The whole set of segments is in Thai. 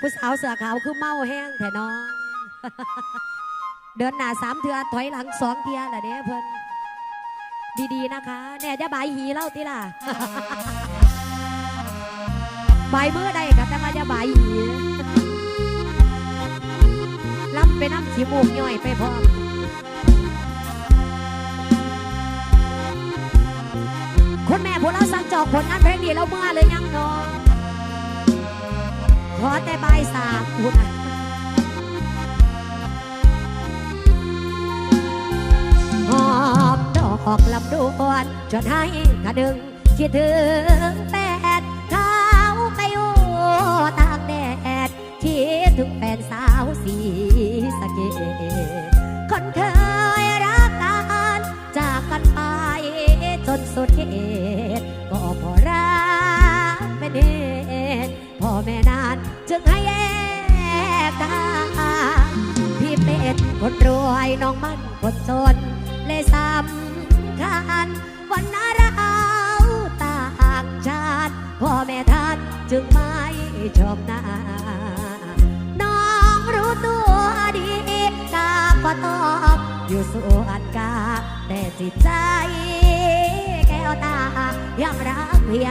ผู้สาวเสือขาวคือเมาแห้งแท้น้องเดินหน้าสามเทือถอยหลังสองเทียแหละเด้เพิ่นดีๆนะคะแน่จะบายหีเล่าติล่ะบายมือได้กับแต่มาจะบายหีรับไปน้ำขี้มูกย่อยไปพร้อมคุณแม่ผู้เราสั่งจอกผลงานเพลงดีแล้วเมื่อเลยยัง อขอแต่ใบายสามคุณอะหอมดอกลำดวนจนให้กระดึง คิดถึงแปดเท้าไปอู่ต่างแดด คิดถึงแฟนสาวสีสะเกดคนเคยรักกันจากกันไปจนสุดเหตุก็พอรักเป็นเหตุ แม่นาน จึงให้แยกทางพี่เป็นคนรวยน้องมันคนจนเลยสำคัญวันนาเราต่างชาติพ่อแม่ท่านจึงไม่ชอบหน้าน้องรู้ตัวดีกาก็ตองอยู่ส่วนกาแต่จิตใจแก้วตายังรักเพีย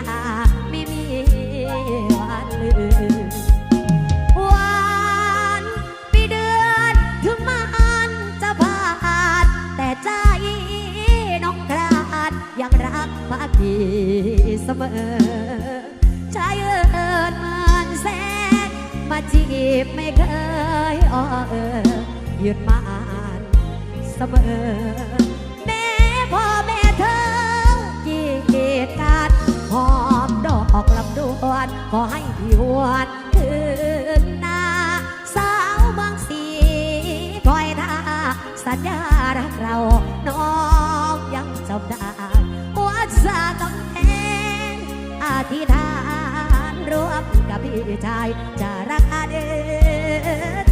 รักภาคีเสมอชายเอิญมันแสนมาจีบไม่เคยอ้อเออยืนมาอ่านเสมอ แม่พ่อแม่เธอกีดกันหอมดอกลำดวนขอให้พี่วน พี่ชาย จะรักอาเด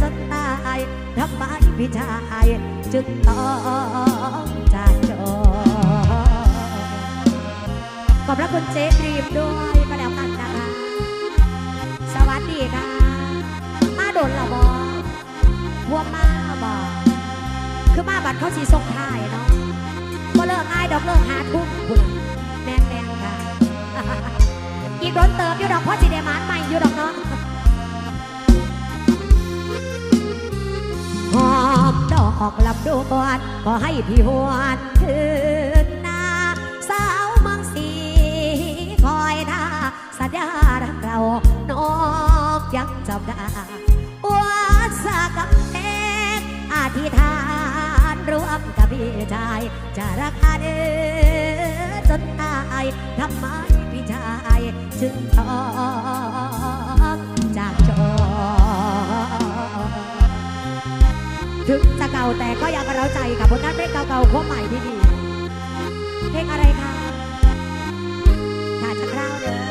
จนตายทำไมพี่ชายจึงต้องจากจอขอบพระคุณเจ๊ดรีมด้วยก็แล้วกันนะคะสวัสดีค่ะ มาโดนละบอพวกมาบอคือมาบัตรเขาสีส่งท้ายเนาะก็เลิกง่ายดอกเลิกหาทุ่มคุณแม่แม่ค่ะ อีกโดนเติมอยู่ดอกเพราะสีเดมา หอยู่ดอกเนาะหอมดอกลำดวนก็ให้พี่หวนคืนนาสาวเมืองสีคอยท่าสัญญารักเรานองยังจำได้วัดสากำแพงอธิษฐานรวมกับพี่ชายจะรักอาเดจนตายทำไมพี่ชายจึงต้อึงจะเก่าแต่ก็ยังเราใจกับผลงานเพลงเก่าๆพวกใหม่ที่ดี เพลงอะไรคะขาดจะคร่าวเลย